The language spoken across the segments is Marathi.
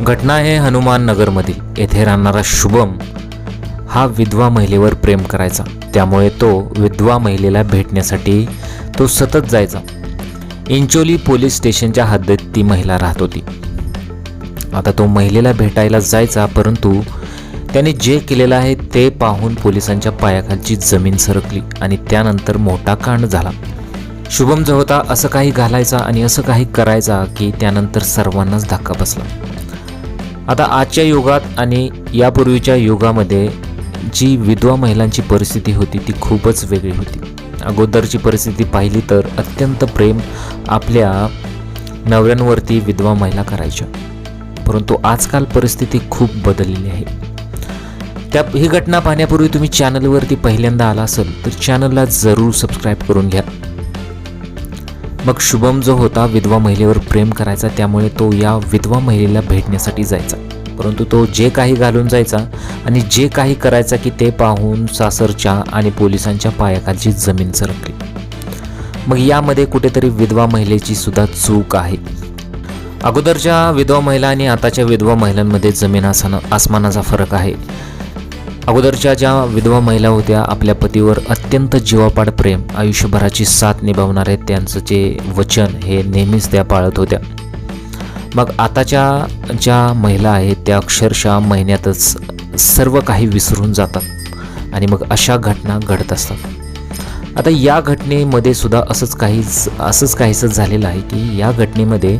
घटना आहे हनुमान नगरमधील. येथे राहणारा शुभम हा विधवा महिलेवर प्रेम करायचा. त्यामुळे तो विधवा महिलेला भेटण्यासाठी तो सतत जायचा. इंचोली पोलीस स्टेशनच्या हद्दीत ती महिला राहत होती. आता तो महिलेला भेटायला जायचा परंतु त्याने जे केलेलं आहे ते पाहून पोलिसांच्या पायाखालची जमीन सरकली आणि त्यानंतर मोठा कांड झाला. शुभम जो होता असं काही घालायचा आणि असं काही करायचा की त्यानंतर सर्वांनाच धक्का बसला. आता आजच्या युगात आणि यापूर्वीच्या युगामध्ये जी विधवा महिलांची परिस्थिती होती ती खूपच वेगळी होती. अगोदरची परिस्थिती पाहिली तर अत्यंत प्रेम आपल्या नवऱ्यांवरती विधवा महिला करायच्या. परंतु आजकाल परिस्थिती खूप बदललेली आहे. त्या ही घटना पाहण्यापूर्वी तुम्ही चॅनलवरती पहिल्यांदा आला असेल तर चॅनलला जरूर सबस्क्राईब करून घ्या. मग शुभम जो होता विधवा महिलेवर प्रेम करायचा त्यामुळे तो या विधवा महिलेला भेटण्यासाठी जायचा. परंतु तो जे काही घालून जायचा आणि जे काही करायचा की ते पाहून सासरच्या आणि पोलिसांच्या पायाखालची जमीन सरकली. मग यामध्ये कुठेतरी विधवा महिलेची सुद्धा चूक आहे. अगोदरच्या विधवा महिला आणि आताच्या विधवा महिलांमध्ये जमीन आसना आसमानाचा फरक आहे. अगोदरच्या ज्या विधवा महिला होत्या आपल्या पतीवर अत्यंत जीवापाड प्रेम आयुष्यभराची साथ निभावणारे त्यांचं जे वचन हे नेहमीच त्या पाळत होत्या. मग आताच्या ज्या महिला आहेत त्या अक्षरशः महिन्यातच सर्व काही विसरून जातात आणि मग अशा घटना घडत असतात. आता या घटनेमध्ये सुद्धा असंच काहीच असंच काहीसं झालेलं आहे की या घटनेमध्ये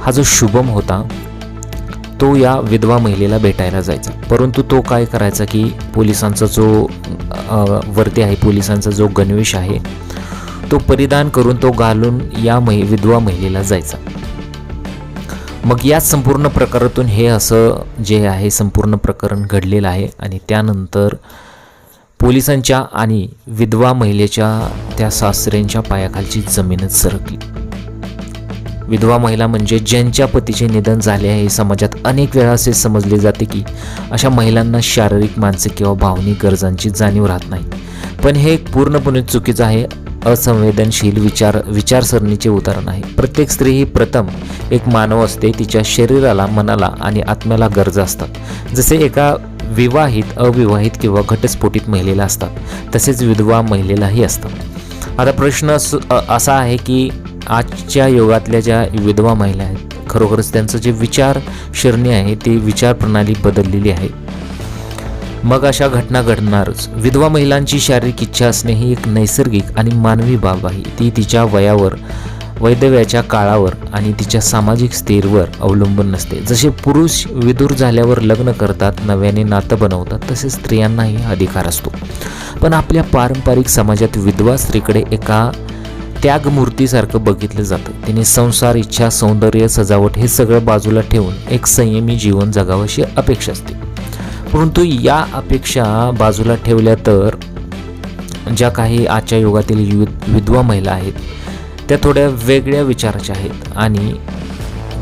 हा जो शुभम होता तो या विधवा महिलेला भेटायला जायचा. परंतु तो काय करायचा की पोलिसांचा जो वरती आहे पोलिसांचा जो गणवेश आहे तो परिधान करून तो घालून या महि विधवा महिलेला जायचा. मग या संपूर्ण प्रकारातून हे असं जे आहे संपूर्ण प्रकरण घडलेलं आहे आणि त्यानंतर पोलिसांच्या आणि विधवा महिलेच्या त्या सासऱ्यांच्या पायाखालची जमीनच सरकली. विधवा महिला म्हणजे ज्यांच्या पतीचे निधन झाले आहे समाजात अनेक वेळा असे समजले जाते की अशा महिलांना शारीरिक मानसिक किंवा भावनिक गरजांची जाणीव राहत नाही. पण हे एक पूर्णपणे चुकीचं आहे असंवेदनशील विचार विचारसरणीचे उदाहरण आहे. प्रत्येक स्त्री ही प्रथम एक मानव असते तिच्या शरीराला मनाला आणि आत्म्याला गरजा असतात. जसे एका विवाहित अविवाहित किंवा घटस्फोटित महिलेला असतात तसेच विधवा महिलेलाही असतात. आता प्रश्न असा आहे की आजच्या युगातल्या ज्या विधवा महिला आहेत खरोखरच त्यांचं जे विचार विचारसरणी आहे ती विचारप्रणाली बदललेली आहे. मग अशा घटना घडणारच. विधवा महिलांची शारीरिक इच्छा असणे ही एक नैसर्गिक आणि मानवी बाब आहे. ती तिच्या वयावर वैधव्याच्या काळावर आणि तिच्या सामाजिक स्थिरवर अवलंबून नसते. जसे पुरुष विदूर झाल्यावर लग्न करतात नव्याने नातं बनवतात तसे स्त्रियांनाही अधिकार असतो. पण आपल्या पारंपरिक समाजात विधवा स्त्रीकडे एका त्यागमूर्तीसारखं बघितलं जातं. तिने संसार इच्छा सौंदर्य सजावट हे सगळं बाजूला ठेवून एक संयमी जीवन जगावं अपेक्षा असते. परंतु या अपेक्षा बाजूला ठेवल्या तर ज्या काही आजच्या युगातील यु विधवा महिला आहेत त्या थोड्या वेगळ्या विचाराच्या आहेत आणि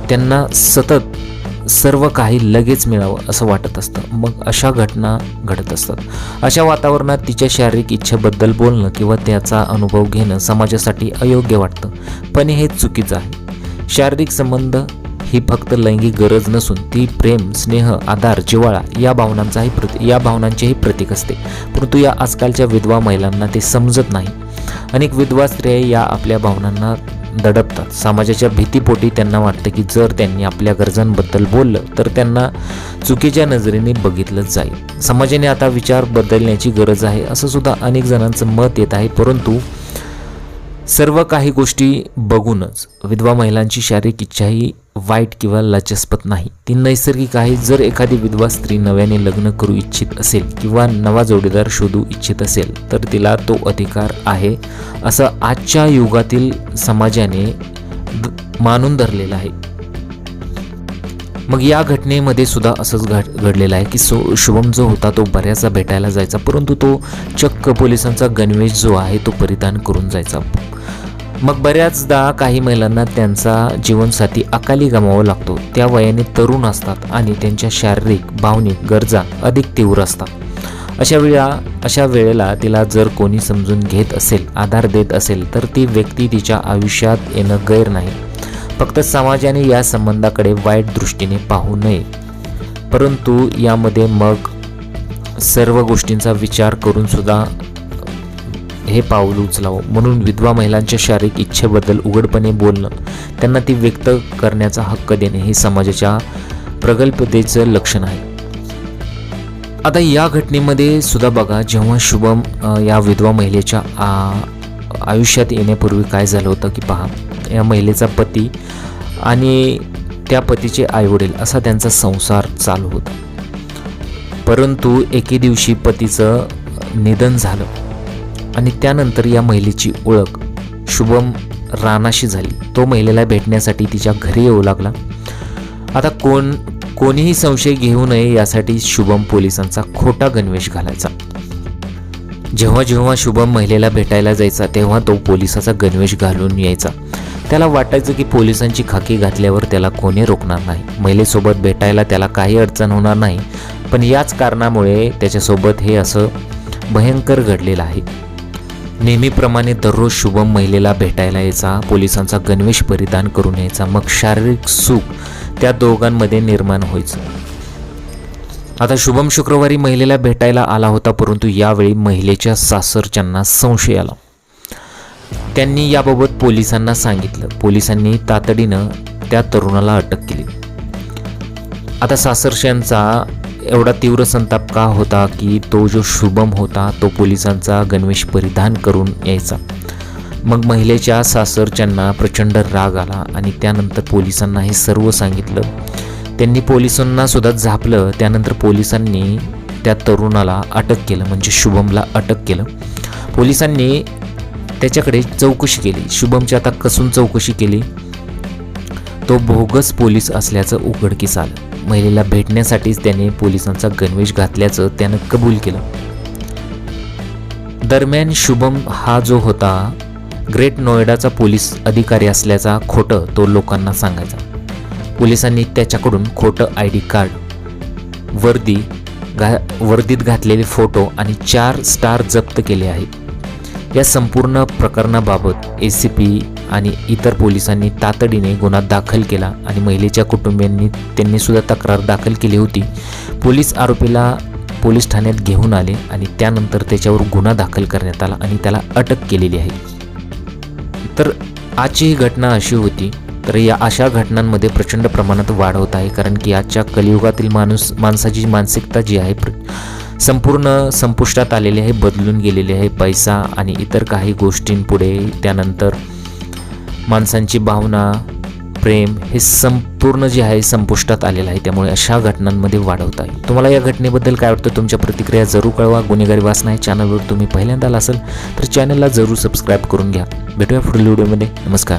त्यांना सतत सर्व काही लगेच मिळावं असं वाटत असतं. मग अशा घटना घडत असतात. अशा वातावरणात तिच्या शारीरिक इच्छेबद्दल बोलणं किंवा त्याचा अनुभव घेणं समाजासाठी अयोग्य वाटतं. पण हे चुकीचं आहे. शारीरिक संबंध ही फक्त लैंगिक गरज नसून ती प्रेम स्नेह आधार जिव्हाळा या भावनांचाही प्रति या भावनांचेही प्रतीक असते. परंतु या आजकालच्या विधवा महिलांना ते समजत नाही. अनेक विधवा स्त्रिया या आपल्या भावनांना दडपतात. समाजाच्या भीतीपोटी त्यांना वाटतं की जर त्यांनी आपल्या गरजांबद्दल बोललं तर त्यांना चुकीच्या नजरेने बघितलं जाईल. समाजाने आता विचार बदलण्याची गरज आहे असं सुद्धा अनेक जणांचं मत येत आहे परंतु सर्व काही गोष्टी बघूनच विधवा महिलांची शारीरिक इच्छाही वाईट किंवा लचस्पत नाही. ती नैसर्गिक आहे. जर एखादी विधवा स्त्री नव्याने लग्न करू इच्छित असेल किंवा नवा जोडीदार शोधू इच्छित असेल तर तिला तो अधिकार आहे असं आजच्या युगातील समाजाने मानून धरलेलं आहे. मग या घटनेमध्ये सुद्धा असंच घड घडलेलं आहे की सो शुभम जो होता तो बऱ्याचदा भेटायला जायचा परंतु तो चक्क पोलिसांचा गणवेश जो आहे तो परिधान करून जायचा. मग बऱ्याचदा काही महिलांना त्यांचा जीवनसाथी अकाली गमावा लागतो. त्या वयाने तरुण असतात आणि त्यांच्या शारीरिक भावनिक गरजा अधिक तीव्र असतात. अशा वेळा अशा वेळेला तिला जर कोणी समजून घेत असेल आधार देत असेल तर ती व्यक्ती तिच्या आयुष्यात येणं गैर नाही. फक्त समाजाने या संबंधाकडे वाईट दृष्टीने पाहू नये. परंतु यामध्ये मग सर्व गोष्टींचा विचार करून सुद्धा हे पाऊल उचलावं. म्हणून विधवा महिलांच्या शारीरिक इच्छेबद्दल उघडपणे बोलणं त्यांना ती व्यक्त करण्याचा हक्क देणे हे समाजाच्या प्रगल्भतेचं लक्षण आहे. आता या घटनेमध्ये सुद्धा बघा जेव्हा शुभम या विधवा महिलेच्या आयुष्यात येण्यापूर्वी काय झालं होतं की पहा. या महिलेचा पती आणि त्या पतीचे आईवडील असा त्यांचा संसार चालू होता. परंतु एके दिवशी पतीचं निधन झालं आणि त्यानंतर या महिलेची ओळख शुभम राणाशी झाली. तो महिलेला भेटण्यासाठी तिच्या घरी येऊ लागला. आता कोण कोणीही संशय घेऊ नये यासाठी शुभम पोलिसांचा खोटा गणवेश घालायचा. जेव्हा जेव्हा शुभम महिलेला भेटायला जायचा तेव्हा तो पोलिसाचा गणवेश घालून यायचा. त्याला वाटायचं की पोलिसांची खाकी घातल्यावर त्याला कोणी रोखणार नाही. महिलेसोबत भेटायला त्याला काही अडचण होणार नाही पण याच कारणामुळे त्याच्यासोबत हे असं भयंकर घडलेलं आहे. नेहमीप्रमाणे दररोज शुभम महिलेला भेटायला यायचा पोलिसांचा गणवेश परिधान करून यायचा मग शारीरिक सुख त्या दोघांमध्ये निर्माण व्हायचं. आता शुभम शुक्रवारी महिलेला भेटायला आला होता परंतु यावेळी महिलेच्या सासरच्यांना संशय आला. त्यांनी याबाबत पोलिसांना सांगितलं. पोलिसांनी तातडीनं त्या तरुणाला अटक केली. आता सासरच्यांचा एवढा तीव्र संताप का होता की तो जो शुभम होता तो पोलिसांचा गणवेश परिधान करून यायचा. मग महिलेच्या सासरच्यांना प्रचंड राग आला आणि त्यानंतर पोलिसांना हे सर्व सांगितलं. त्यांनी पोलिसांना सुद्धा झापलं. त्यानंतर पोलिसांनी त्या तरुणाला अटक केलं म्हणजे शुभमला अटक केलं. पोलिसांनी त्याच्याकडे चौकशी केली. शुभमची आता कसून चौकशी केली? तो बोगस पोलीस असल्याचं उघडकीस आलं. महिलेला भेटण्यासाठीच त्याने पोलिसांचा गणवेश घातल्याचं त्यानं कबूल केलं. दरम्यान शुभम हा जो होता ग्रेट नोएडाचा पोलीस अधिकारी असल्याचा खोटं तो लोकांना सांगायचा. पोलिसांनी त्याच्याकडून खोटं आय डी कार्ड वर्दी घा वर्दीत घातलेले फोटो आणि चार स्टार जप्त केले आहेत. या संपूर्ण प्रकरणाबाबत ए सी पी आणि इतर पोलिसांनी तातडीने गुन्हा दाखल केला आणि महिलेच्या कुटुंबियांनी त्यांनी सुद्धा तक्रार दाखल केली होती. पोलीस आरोपीला पोलीस ठाण्यात घेऊन आले आणि त्यानंतर त्याच्यावर गुन्हा दाखल करण्यात आला आणि त्याला अटक केलेली आहे. तर आजची ही घटना अशी होती तर या अशा घटनांमध्ये प्रचंड प्रमाणात वाढ होत आहे कारण की आजच्या कलियुगातील माणूस माणसाची मानसिकता जी आहे प्र संपूर्ण संपुष्टात आलेले आहे बदलून गेलेले आहे पैसा आणि इतर काही गोष्टींपुढे. त्यानंतर माणसांची भावना प्रेम हे संपूर्ण जे आहे संपुष्टात आलेलं आहे. त्यामुळे अशा घटनांमध्ये वाढवत आहे. तुम्हाला या घटनेबद्दल काय वाटतं? तुमच्या प्रतिक्रिया जरूर कळवा. गुन्हेगारी वासना आहे चॅनलवर तुम्ही पहिल्यांदा आला असेल तर चॅनलला जरूर सबस्क्राईब करून घ्या. भेटूया पुढील व्हिडिओमध्ये. नमस्कार.